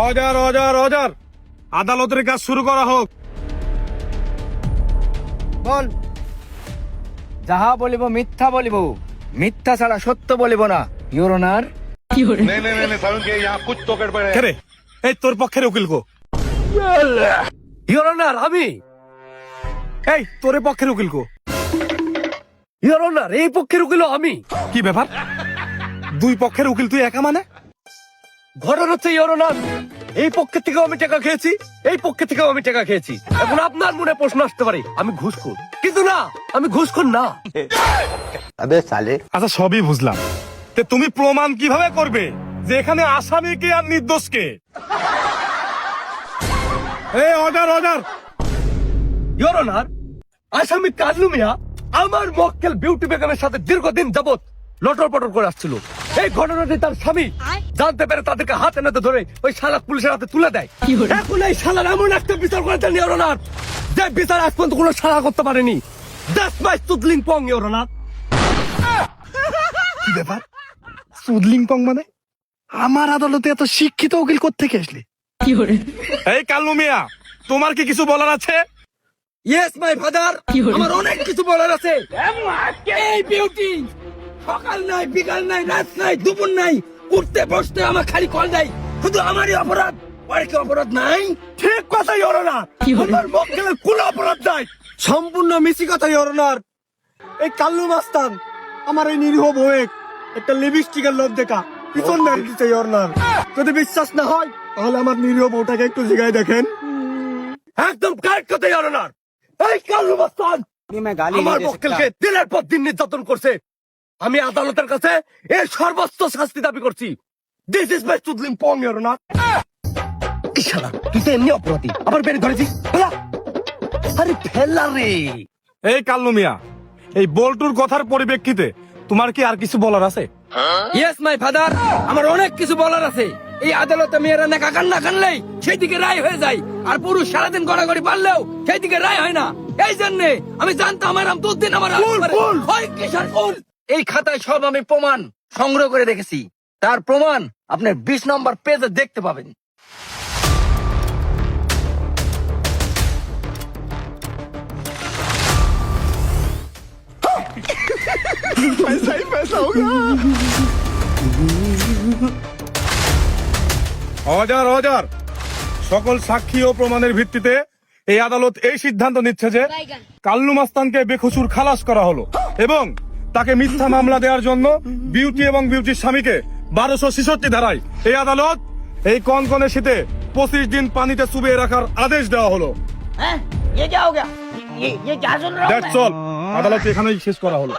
Ozer Ozer Ozer. আদালতের কাজ শুরু করা হোক। বল। যাহা বলিব মিথ্যা বলিব মিথ্যা ছাড়া সত্য বলিব না। ইউর অনার এই তোর পক্ষের উকিল গো। ইউর অনার আমি। এই তোর পক্ষের উকিল কো ইউর অনার এই পক্ষের উকিল আমি। কি ব্যাপার? দুই পক্ষের উকিল তুই একা মানে? ঘটনা হচ্ছে ইউর অনার এই পক্ষের থেকেও আমি টাকা খেয়েছি এই পক্ষের থেকেও আমি টাকা খেয়েছি। এখন আপনার মনে প্রশ্ন আসতে পারে আমি ঘুষখোর। কিন্তু না আমি ঘুষখোর না। আচ্ছা সবই বুঝলাম। তে তুমি প্রমাণ কীভাবে করবে যে এখানে আসামি কে আর নির্দোষ কে? এই অর্ডার অর্ডার! অনার আসামি কাজলু মিয়া আমার মক্কেল বিউটি বেগমের সাথে দীর্ঘদিন যাবত লটর পটর করে আসছিল। এই ঘটনাটি তার স্বামী জানতে পেরে তাদেরকে হাতে নাতে ধরে ওই শালা পুলিশের হাতে তুলে দেয়। এখন এই শালার এমন একটা বিচার করেছেন ইউর অনার যে বিচার আজ পর্যন্ত কোনো শালা করতে পারেনি। দ্যাটস মাই সুদলিং পং ইউর কি ব্যাপার? সুদলিং পং মানে? আমার আদালতে এত শিক্ষিত উকিল কোত্থেকে আসলি? এই কাল্লু মিয়া তোমার কি কিছু বলার আছে? ইয়েস মাই ফাদার আমার অনেক কিছু বলার আছে। এই বিউটি সকাল নাই বিকাল নাই রাত নাই দুপুর নাই। উঠতে বসতে আমার খালি কল দেয়। শুধু আমারই অপরাধ। আর কি অপরাধ নাই? ঠিক কথা ইয়রনা আমার মক্কেলের কোন অপরাধ নাই। সম্পূর্ণ মিছি কথা ইয়রনার এই কাল্লু মাস্তান আমার এই নিরীহ বউয়েক একটা লিপস্টিকের লোভ দেখা। পিছন মেরে দিতে ইয়রনার যদি বিশ্বাস না হয় তাহলে আমার নিরীহ বউটাকে একটু জিগায় দেখেন। একদম কারেক্ট কথা ইয়রনার এই কাল্লু মাস্তান আমার মক্কেলকে দিনের পর দিন নির্যাতন করছে। আমি আদালতের কাছে এর সর্বোচ্চ শাস্তি দাবি করছি। দিস ইজ মাই চুদলিং পং ইয়রনার ইশালা তুই তো এমনি অপরাধী। আবার বেড়ে ধরেছিস। ফেলা আরে ফেলা রে। এই কাল্লু মিয়া এই বল্টুর কথার পরিপ্রেক্ষিতে তোমার কি আর কিছু বলার আছে? ইয়েস মাই ফাদার আমার অনেক কিছু বলার আছে। এই আদালতে মেয়েরা নাকা কান্না কানলেই সেই দিকে রায় হয়ে যায়। আর পুরুষ সারাদিন গড়াগড়ি পারলেও সেই দিকে রায় হয় না। এই জন্যে আমি জানতাম আমার দুদিন আমার হয় কিসের ফুল? এই খাতায় সব আমি প্রমাণ সংগ্রহ করে রেখেছি। তার প্রমাণ আপনার বিশ নম্বর পেজে দেখতে পাবেন। Ozer Ozer. সকল সাক্ষী ও প্রমাণের ভিত্তিতে এই আদালত এই সিদ্ধান্ত নিচ্ছে যে কাল্লু মাস্তানকে বেখসুর খালাস করা হলো এবং তাকে মিথ্যা মামলা দেওয়ার জন্য বিউটি এবং বিউটির স্বামীকে বারোশো ছেষট্টি ধারায় এই আদালত এই কনকনে শীতে পঁচিশ দিন পানিতে চুবিয়ে রাখার আদেশ দেওয়া হলো। আদালত এখানেই শেষ করা হলো।